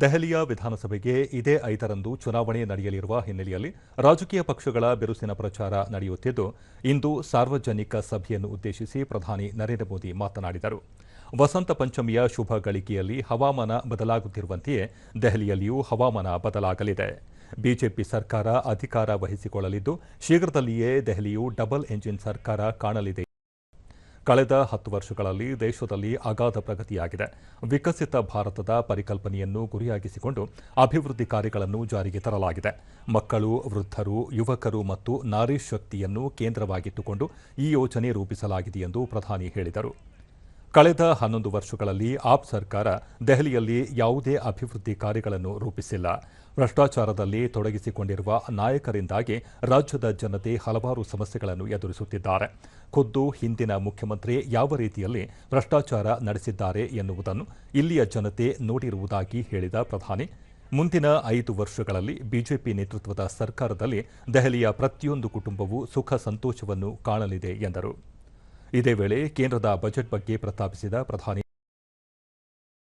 ದೆಹಲಿಯ ವಿಧಾನಸಭೆಗೆ ಇದೇ ಐದರಂದು ಚುನಾವಣೆ ನಡೆಯಲಿರುವ ಹಿನ್ನೆಲೆಯಲ್ಲಿ ರಾಜಕೀಯ ಪಕ್ಷಗಳ ಬಿರುಸಿನ ಪ್ರಚಾರ ನಡೆಯುತ್ತಿದ್ದು, ಇಂದು ಸಾರ್ವಜನಿಕ ಸಭೆಯನ್ನು ಉದ್ದೇಶಿಸಿ ಪ್ರಧಾನಿ ನರೇಂದ್ರ ಮೋದಿ ಮಾತನಾಡಿದರು. ವಸಂತ ಪಂಚಮಿಯ ಶುಭ ಗಳಿಕೆಯಲ್ಲಿ ಹವಾಮಾನ ಬದಲಾಗುತ್ತಿರುವಂತೆಯೇ ದೆಹಲಿಯಲ್ಲಿಯೂ ಹವಾಮಾನ ಬದಲಾಗಲಿದೆ. ಬಿಜೆಪಿ ಸರ್ಕಾರ ಅಧಿಕಾರ ವಹಿಸಿಕೊಳ್ಳಲಿದ್ದು, ಶೀಘ್ರದಲ್ಲಿಯೇ ದೆಹಲಿಯು ಡಬಲ್ ಎಂಜಿನ್ ಸರ್ಕಾರ ಕಾಣಲಿದೆ ಕಳೆದ ಹತ್ತು ವರ್ಷಗಳಲ್ಲಿ ದೇಶದಲ್ಲಿ ಅಗಾಧ ಪ್ರಗತಿಯಾಗಿದೆ. ವಿಕಸಿತ ಭಾರತದ ಪರಿಕಲ್ಪನೆಯನ್ನು ಗುರಿಯಾಗಿಸಿಕೊಂಡು ಅಭಿವೃದ್ಧಿ ಕಾರ್ಯಗಳನ್ನು ಜಾರಿಗೆ ತರಲಾಗಿದೆ. ಮಕ್ಕಳು, ವೃದ್ಧರು, ಯುವಕರು ಮತ್ತು ನಾರಿ ಶಕ್ತಿಯನ್ನು ಕೇಂದ್ರವಾಗಿಟ್ಟುಕೊಂಡು ಈ ಯೋಜನೆ ರೂಪಿಸಲಾಗಿದೆ ಎಂದು ಪ್ರಧಾನಿ ಹೇಳಿದರು. ಕಳೆದ ಹನ್ನೊಂದು ವರ್ಷಗಳಲ್ಲಿ ಆಪ್ ಸರ್ಕಾರ ದೆಹಲಿಯಲ್ಲಿ ಯಾವುದೇ ಅಭಿವೃದ್ಧಿ ಕಾರ್ಯಗಳನ್ನು ರೂಪಿಸಿಲ್ಲ. ಭ್ರಷ್ಟಾಚಾರದಲ್ಲಿ ತೊಡಗಿಸಿಕೊಂಡಿರುವ ನಾಯಕರಿಂದಾಗಿ ರಾಜ್ಯದ ಜನತೆ ಹಲವಾರು ಸಮಸ್ಯೆಗಳನ್ನು ಎದುರಿಸುತ್ತಿದ್ದಾರೆ. ಖುದ್ದು ಹಿಂದಿನ ಮುಖ್ಯಮಂತ್ರಿ ಯಾವ ರೀತಿಯಲ್ಲಿ ಭ್ರಷ್ಟಾಚಾರ ನಡೆಸಿದ್ದಾರೆ ಎನ್ನುವುದನ್ನು ಇಲ್ಲಿಯ ಜನತೆ ನೋಡಿರುವುದಾಗಿ ಹೇಳಿದ ಪ್ರಧಾನಿ, ಮುಂದಿನ ಐದು ವರ್ಷಗಳಲ್ಲಿ ಬಿಜೆಪಿ ನೇತೃತ್ವದ ಸರ್ಕಾರದಲ್ಲಿ ದೆಹಲಿಯ ಪ್ರತಿಯೊಂದು ಕುಟುಂಬವೂ ಸುಖ ಸಂತೋಷವನ್ನು ಕಾಣಲಿದೆ ಎಂದರು. ಇದೇ ವೇಳೆ ಕೇಂದ್ರದ ಬಜೆಟ್ ಬಗ್ಗೆ ಪ್ರಸ್ತಾಪಿಸಿದ ಪ್ರಧಾನಿ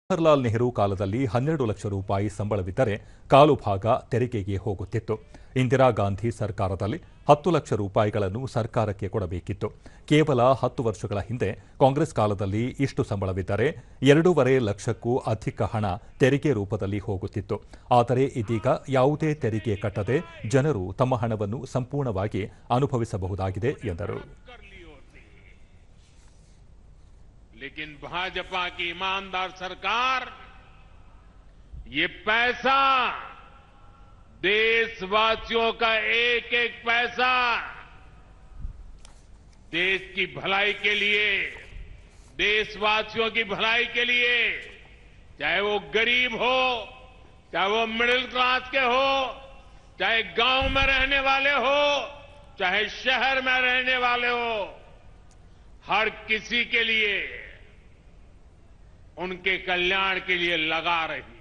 ಜವಾಹರ್ಲಾಲ್ ನೆಹರು ಕಾಲದಲ್ಲಿ ಹನ್ನೆರಡು ಲಕ್ಷ ರೂಪಾಯಿ ಸಂಬಳವಿದ್ದರೆ ಕಾಲು ಭಾಗ ತೆರಿಗೆಗೆ ಹೋಗುತ್ತಿತ್ತು. ಇಂದಿರಾ ಗಾಂಧಿ ಸರ್ಕಾರದಲ್ಲಿ ಹತ್ತು ಲಕ್ಷ ರೂಪಾಯಿಗಳನ್ನು ಸರ್ಕಾರಕ್ಕೆ ಕೊಡಬೇಕಿತ್ತು. ಕೇವಲ ಹತ್ತು ವರ್ಷಗಳ ಹಿಂದೆ ಕಾಂಗ್ರೆಸ್ ಕಾಲದಲ್ಲಿ ಇಷ್ಟು ಸಂಬಳವಿದ್ದರೆ ಎರಡೂವರೆ ಲಕ್ಷಕ್ಕೂ ಅಧಿಕ ಹಣ ತೆರಿಗೆ ರೂಪದಲ್ಲಿ ಹೋಗುತ್ತಿತ್ತು. ಆದರೆ ಇದೀಗ ಯಾವುದೇ ತೆರಿಗೆ ಕಟ್ಟದೆ ಜನರು ತಮ್ಮ ಹಣವನ್ನು ಸಂಪೂರ್ಣವಾಗಿ ಅನುಭವಿಸಬಹುದಾಗಿದೆ ಎಂದರು. लेकिन भाजपा की ईमानदार सरकार, ये पैसा देशवासियों का एक एक पैसा देश की भलाई के लिए, देशवासियों की भलाई के लिए, चाहे वो गरीब हो, चाहे वो मिडिल क्लास के हो, चाहे गाँव में रहने वाले हो, चाहे शहर में रहने वाले हो, हर किसी के लिए उनके कल्याण के लिए लगा रही